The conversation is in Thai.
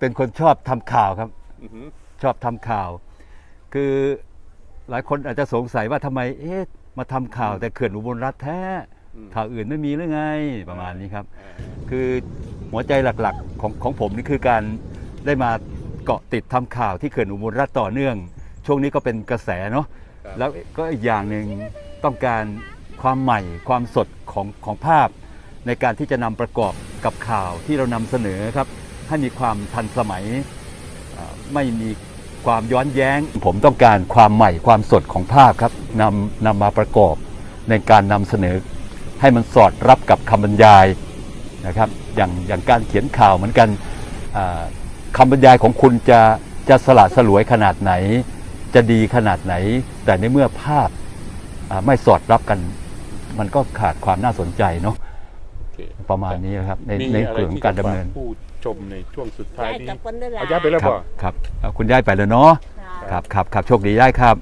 เป็นคนชอบทำข่าวครับอือหือชอบทำข่าว คือหลายคนอาจจะสงสัยว่าทำไมเอ๊ะมาทำข่าวแต่เขื่อนอุบลรัฐแท้อืมข่าวอื่นไม่มีหรือไงประมาณนี้ครับอ่าคือหัวใจหลักๆของของผมนี่คือการได้มาเกาะติดทำข่าวที่เขื่อนอุบลรัฐต่อเนื่อง ช่วงนี้ก็เป็นกระแสเนาะครับแล้วก็อีกอย่างหนึ่งต้องการความใหม่ความสดของของภาพ ในการที่จะนำประกอบกับข่าวที่เรานำเสนอครับ ให้มีความทันสมัยอ่าไม่มีความย้อนแย้ง ผมต้องการความใหม่ความสดของภาพครับนำนำมาประกอบในการนำเสนอให้มันสอดรับกับคำบรรยายนะครับอย่างอย่างการเขียนข่าวเหมือนกันอ่าคำบรรยายของคุณจะจะสละสลวยขนาดไหน จะดีขนาดไหน แต่ในเมื่อภาพอ่าไม่สอดรับกัน มันก็ขาดความน่าสนใจเนาะโอเคประมาณนี้ครับ ในมีในอะไรเรื่องที่การจะดำฝากเนินผู้ ชมในช่วงสุดท้ายย้ายนี้กับคนได้หลายเอาย้ายไปแล้วครัป่ะครับเอาคุณย้ายไปแล้วเนาะค่ะครับครับครับโชคดีได้ครับ